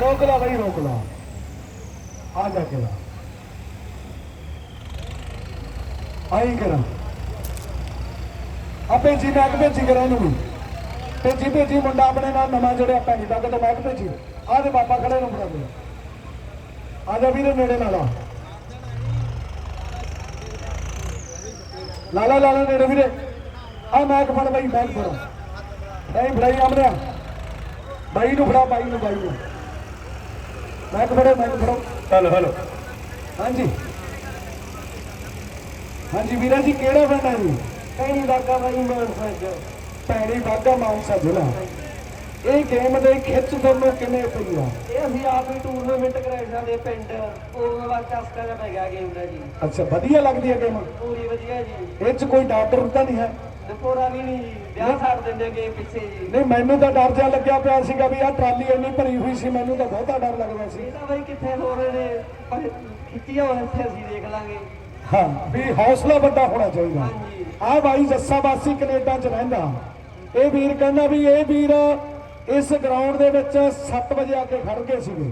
ਰੋਕ ਲਾ ਬਈ, ਰੋਕ ਲਾ। ਆ ਜਾ ਕੇ ਲਾ। ਆਈ ਕਰਾਂ। ਆਪੇ ਜੀ ਮੈਂ ਭੇਜੀ ਕਰਾਂ ਇਹਨੂੰ ਵੀ। ਭੇਜੀ ਭੇਜੀ, ਮੁੰਡਾ ਆਪਣੇ ਨਾਲ ਨਵਾਂ ਜੁੜਿਆ ਭੈਣੀ ਤੱਕ ਤੇ ਮੈਂ ਭੇਜੀ। ਆਹ ਦੇ ਬਾਬਾ ਖੜੇ ਨੂੰ ਫੜਾ ਦੇ। ਆ ਜਾ ਵੀਰੇ, ਨੇੜੇ ਲਾ ਲਾ। ਲਾਲਾ ਲਾਲਾ ਨੇੜੇ ਵੀਰੇ। ਆ ਮੈਂ ਫੜ ਬਾਈ, ਮੈਂ ਫੜ। ਨਹੀਂ, ਫੜਾਈ ਆਮਰਿਆ ਬਾਈ ਨੂੰ ਫੜਾ, ਬਾਈ ਨੂੰ ਬਾਈ ਨੂੰ। ਮੈਂ ਫੜੋ ਮੈਂ ਫੜੋ। Hello hello. ਹਾਂਜੀ। ਹਾਂਜੀ ਵੀਰਾ ਜੀ ਕਿਹੜਾ ਪਿੰਡ ਹੈ ਜੀ? ਕਈ ਬਾਗਾ ਬਾਈ ਮਾਨਸਾ ਚ ਭੈਣੀ ਬਾਗਾ ਮਾਨਸਾ ਜ਼ਿਲ੍ਹਾ। ਇਹ ਗੇਮ ਦੇ ਖਿੱਚ ਤੁਹਾਨੂੰ ਕਿੰਨੇ ਪਈ ਆ? ਇਹ ਅਸੀਂ ਆਪ ਹੀ ਟੂਰਨਾਮੈਂਟ ਕਰਾਏ ਸਾਡੇ ਪਿੰਡ। ਉਹ ਵਾਰ ਚਸਕਾ ਜਿਹਾ ਪੈ ਗਿਆ ਗੇਮ ਦਾ ਜੀ। ਅੱਛਾ ਵਧੀਆ ਲੱਗਦੀ ਹੈ ਗੇਮ ਪੂਰੀ ਵਧੀਆ ਜੀ। ਇਹ ਚ ਕੋਈ ਡਰ ਤਾਂ ਨਹੀਂ ਹੈ? ਦਪੋਰਾ ਵੀ ਨਹੀਂ ਜੀ ਵਿਆਹ ਦਿੰਦੇ ਗੇਮ ਪਿੱਛੇ ਜੀ? ਨਹੀਂ ਮੈਨੂੰ ਤਾਂ ਡਰ ਜਿਹਾ ਲੱਗਿਆ ਪਿਆ ਸੀਗਾ ਵੀ ਆਹ ਟਰਾਲੀ ਇੰਨੀ ਭਰੀ ਹੋਈ ਸੀ ਮੈਨੂੰ ਤਾਂ ਬਹੁਤਾ ਡਰ ਲੱਗਦਾ ਸੀ। ਇਹ ਤਾਂ ਬਾਈ ਕਿੱਥੇ ਹੋ ਰਹੇ ਨੇ? ਪਰ ਖਿੱਚੀਆਂ ਹੋਏ ਇੱਥੇ ਅਸੀਂ ਦੇਖ ਲਾਂਗੇ। ਹਾਂ ਵੀ ਹੌਸਲਾ ਵੱਡਾ ਹੋਣਾ ਚਾਹੀਦਾ। ਹਾਂਜੀ। ਆ ਭਾਈ ਜੱਸਾ ਬਾਸੀ ਕੈਨੇਡਾ ਚ ਰਹਿੰਦਾ। ਇਹ ਵੀਰ ਕਹਿੰਦਾ ਵੀ ਇਹ ਵੀਰ ਇਸ ਗਰਾਊਂਡ ਦੇ ਵਿੱਚ 7 ਵਜੇ ਆ ਕੇ ਖੜ ਗਏ ਸੀਗੇ।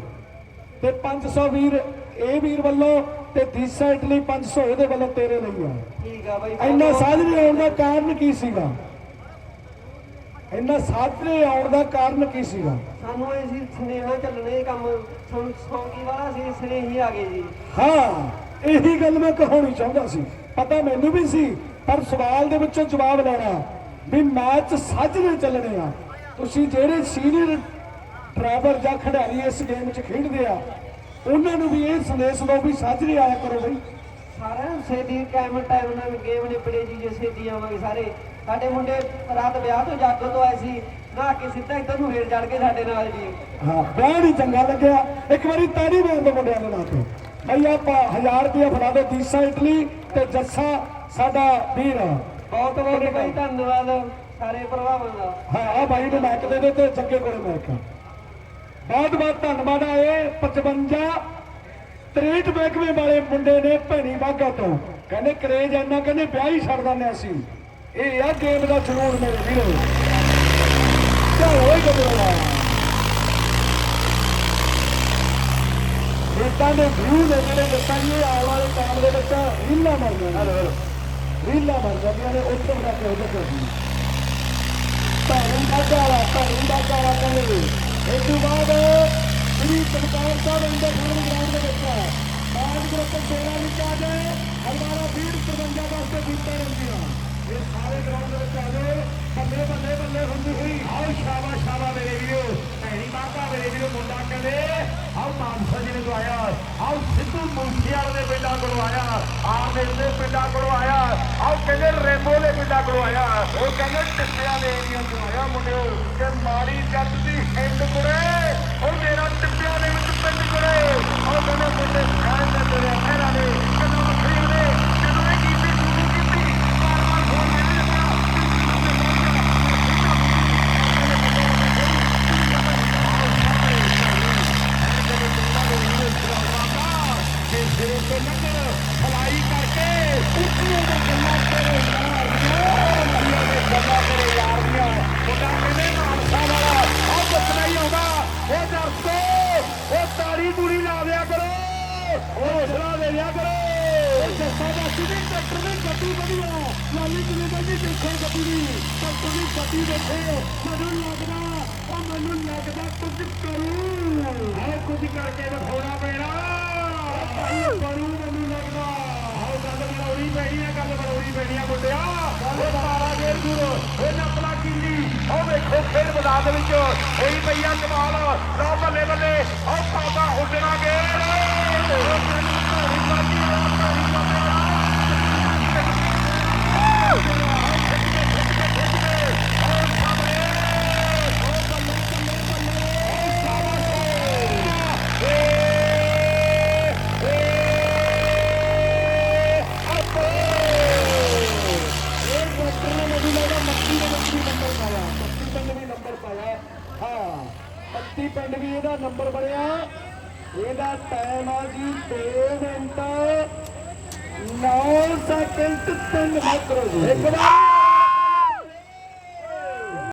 ਤੇ 500 ਵੀਰ ਇਹ ਵੀਰ ਵੱਲੋਂ ਤੇ ਦੀਸਾ ਇਟਲੀ 500 ਇਹਦੇ ਵੱਲੋਂ ਤੇਰੇ ਲਈ ਆ। ਠੀਕ ਆ ਬਾਈ। ਇੰਨਾ ਸਾਜਰੇ ਆਉਣ ਦਾ ਕਾਰਨ ਕੀ ਸੀਗਾ? ਇੰਨਾ ਸਾਜਰੇ ਆਉਣ ਦਾ ਕਾਰਨ ਕੀ ਸੀਗਾ? ਸਾਨੂੰ ਇਹ ਸੀ ਸੁਨੇਹਾ ਚੱਲਣੇ ਕੰਮ। ਸੁਣ ਸੌਂਗੀ ਵਾਲਾ ਸੀ ਸੁਨੇਹੀ ਆ ਗਏ ਜੀ। ਹਾਂ ਇਹੀ ਗੱਲ ਮੈਂ ਕਹਾਉਣੀ ਚਾਹੁੰਦਾ ਸੀ। ਪਤਾ ਮੈਨੂੰ ਵੀ ਸੀ ਪਰ ਸਵਾਲ ਦੇ ਵਿੱਚੋਂ ਜਵਾਬ ਲੈਣਾ ਵੀ ਮੈਚ ਸਾਜਰੇ ਚੱਲਣੇ ਆ। ਤੁਸੀਂ ਜਿਹੜੇ ਸੀਨੀਅਰ ਡਰਾਈਵਰ ਜਾਂ ਖਿਡਾਰੀ ਇਸ ਗੇਮ 'ਚ ਖੇਡਦੇ ਆ ਉਹਨਾਂ ਨੂੰ ਵੀ ਇਹ ਸੰਦੇਸ਼ ਦਿਓ ਵੀ ਸਾਜਰੇ ਆਇਆ ਕਰੋ ਬਈ। ਸਾਰਿਆਂ ਨੂੰ ਛੇਤੀ ਟਾਈਮ ਟਾਈਮ ਨਾਲ ਗੇਮ ਨਿਪੜੇ ਜੀ ਜੇ ਛੇਤੀ ਆਵਾਂਗੇ ਸਾਰੇ। ਸਾਡੇ ਮੁੰਡੇ ਰਾਤ ਵਿਆਹ ਤੋਂ ਜਾਗੋ ਤੋਂ ਆਏ ਸੀ ਨਹਾ ਕੇ ਸਿੱਧਾ ਇੱਧਰ ਨੂੰ ਹੇਠ ਚੜ ਕੇ ਸਾਡੇ ਨਾਲ ਜੀ। ਹਾਂ ਵਿਆਹ ਨਹੀਂ ਚੰਗਾ ਲੱਗਿਆ। ਇੱਕ ਵਾਰੀ ਤਾੜੀ ਮਾਰ ਦੋ ਮੁੰਡਿਆਂ ਦੇ ਨਾਂ ਤੇ। ਬਈ ਆਪਾਂ 1000 ਰੁਪਏ ਫੜਾ ਦਿਓ ਦੀਸਾ ਇਟਲੀ ਤੇ ਜੱਸਾ ਸਾਡਾ ਵੀਰ। ਬਹੁਤ ਬਹੁਤ ਬਾਈ ਧੰਨਵਾਦ ਸਾਰੇ ਭਰਾਵਾਂ ਦਾ। ਹਾਂ ਆ ਬਾਈ ਨੂੰ ਮੈਕ ਦੇ ਦੇ ਤੇ ਜੱਗੇ ਕੋਲੇ ਮੈਕ ਬਹੁਤ ਬਹੁਤ ਧੰਨਵਾਦ ਆ ਇਹ 55 63 ਮਹਿਕਮੇ ਵਾਲੇ ਮੁੰਡੇ ਨੇ ਭੈਣੀ ਬਾਗਾ ਤੋਂ। ਕਹਿੰਦੇ ਕਰੇਜ ਇੰਨਾ ਕਹਿੰਦੇ ਵਿਆਹ ਹੀ ਛੱਡ ਦਿੰਦੇ ਅਸੀਂ। ਇਹ ਆ ਗੇਮ ਦਾ ਜਨੂਨ ਮੇਰੇ ਵੀਰੋ। ਚਲੋ ਓਏ ਗੱਬਰਵਾ ਇਦਾਂ ਦੇ ਵਿਊ ਨੇ ਜਿਹੜੇ ਦੱਸਾਂਗੇ ਆਉਣ ਵਾਲੇ ਟਾਈਮ ਦੇ ਵਿੱਚ ਰੀਲਾਂ ਬਣ ਜਾਣਗੀਆਂ ਰੀਲਾਂ ਬਣ ਜਾਂਦੀਆਂ ਨੇ ਉੱਥੇ ਬਣਾ ਕੇ ਉਹਦੇ ਕੋਲ ਭੈਣ ਦਾ ਜਾਵਾ ਭੈਣ ਦਾ ਜਾਵਾ ਕਹਿੰਦੇ ਇਸ ਤੋਂ ਬਾਅਦ ਸ੍ਰੀ ਸਰਕਾਰ ਸਾਹਿਬ ਇੰਦਰ ਬਾਅਦ ਗਰੁੱਪ ਤੇਰਾ ਵਿੱਚ ਆ ਜਾਏ ਹਮਾਰਾ ਵੀਰ ਸਰਬੰਜਾ ਵਾਸਤੇ ਦਿੱਤਾ ਰਹਿੰਦੀਆਂ ਇਹ ਸਾਰੇ ਗਰਾਊਂਡ ਦੇ ਵਿੱਚ ਆ ਜਾਓ ਬੱਲੇ ਬੱਲੇ ਬੱਲੇ ਹੁੰਦੀ ਹੋਈ। ਆਓ ਸ਼ਾਬਾ ਸ਼ਾਬਾ ਮੇਰੇ ਵੀਰੋ। ਭੈਣੀ ਬਾਬਾ ਮੇਰੇ ਵੀਰੋ, ਮੁੰਡਾ ਕਹਿੰਦੇ, ਆਓ ਮਾਨਸਾ ਜੀ ਨੇ ਤੋਂ ਆਇਆ ਆਓ ਸਿੱਧੂ ਮੂਸੇਵਾਲੇ ਦੇ ਪਿੰਡਾਂ ਕੋਲੋਂ ਆਇਆ। ਆਰਮੇਲ ਦੇ ਪਿੰਡਾਂ ਕੋਲੋਂ ਆਇਆ। ਆਓ ਕਹਿੰਦੇ ਰੇਮੋ ਦੇ ਪਿੰਡਾਂ ਕੋਲੋਂ ਆਇਆ। ਉਹ ਕਹਿੰਦੇ ਟਿੱਪਿਆਂ ਦੇ ਏਰੀਆ ਤੋਂ ਆਇਆ ਮੁੰਡਿਓ। ਕਿ ਮਾੜੀ ਜੱਟ ਦੀ ਹਿੰਡ ਕੁੜੇ ਉਹ ਮੇਰਾ ਟਿੱਪਿਆਂ ਦੇ ਵਿੱਚ ਪਿੰਡ ਕੁੜੇ ਉਹ ਕਹਿੰਦੇ ਮੁੰਡੇ ਕਹਿਣ ਦੇ ਤੇਰੇ ਫੇਰਾ ਨੇ ਕਦੋਂ ਵੱਖਰੀਆਂ ਨੇ ਜਦੋਂ ਇਹ ਕੀਤੀ ਸ਼ੁਰੂ ਕੀਤੀ ਮਾਰ ਮਾਰ ਫੋਨ ਮੇਰੇ ਨਾਲ ਜੇ ਸਿਰੇ ਤੇ ਨੰਗਰ ਫਲਾਈ ਕਰਕੇ ਉੱਚੀਆਂ ਦੇ ਗੱਲਾਂ ਤੇਰੇ ਯਾਰ ਦੀਆਂ ਦੇ ਗੱਲਾਂ ਤੇਰੇ ਯਾਰ ਦੀਆਂ ਮੁੰਡਾ ਕਹਿੰਦੇ ਮਾਨਸਾ ਵਾਲਾ ਆਹ ਦੱਸਣਾ ਹੀ ਆਉਂਦਾ ਉਹ ਦਰਸੋ ਉਹ ਤਾੜੀ ਤੂੜੀ ਲਾ ਦਿਆ ਕਰੋ ਉਹ ਹੌਸਲਾ ਦੇ ਦਿਆ ਕਰੋ ਇਹ ਜੱਸਾ ਦਾ ਸਿੱਧੀ ਟਰੈਕਟਰ ਦੀ ਗੱਡੀ ਵਧੀਆ ਲਾਲੀ ਕਿਵੇਂ ਕਹਿੰਦੀ ਦੇਖੋ ਗੱਡੀ ਦੀ ਟਰੈਕਟਰ ਦੀ ਗੱਡੀ ਦੇਖੋ ਮੈਨੂੰ ਲੱਗਦਾ ਉਹ ਮੈਨੂੰ ਲੱਗਦਾ ਕੁਝ ਕਰੂ ਆਹ ਕੁਝ ਕਰਕੇ ਦਿਖਾਉਣਾ ਪੈਣਾ ਭਾਈ ਕਰੂ ਲੱਗਦਾ ਆਹ ਗੱਲ ਬਣਾਉਣੀ ਪੈਣੀ ਆ ਗੱਲ ਬਣਾਉਣੀ ਪੈਣੀ ਆ ਮੁੰਡਿਆ ਉਹ ਤਾਰਾ ਗੇਰ ਦੂਰ ਉਹ ਨਪਲਾ ਕਿੰਨੀ ਉਹ ਵੇਖੋ ਖੇਡ ਮੈਦਾਨ ਦੇ ਵਿੱਚ ਹੋਈ ਪਈਆ ਕਮਾਲ ਲਓ ਬੱਲੇ ਬੱਲੇ ਉਹ ਪਾਪਾ ਉੱਡਣਾ ਗੇਰ। ਉਹ ਮੈਨੂੰ ਧੋਣੀ ਬਾਜੀ ਆ ਧੋਣੀ ਬਾਜੀ ਇਹ ਡਾਕਟਰ ਨੇ ਮੈਨੂੰ ਲੱਗਦਾ ਮੱਕੀ ਦੇ ਵਿੱਚ ਵੀ ਨੰਬਰ ਪਾਇਆ ਮੱਕੀ ਪਿੰਡ ਵੀ ਨੰਬਰ ਪਾਇਆ ਹਾਂ ਮੱਕੀ ਪਿੰਡ ਵੀ ਇਹਦਾ ਨੰਬਰ ਬਣਿਆ। ਇਹਦਾ ਟਾਈਮ ਆ ਜੀ 2 ਮਿੰਟ। 9 ਸੈਕਿੰਡ 3 ਮਾਈਕਰੋ ਇੱਕ ਵਾਰ।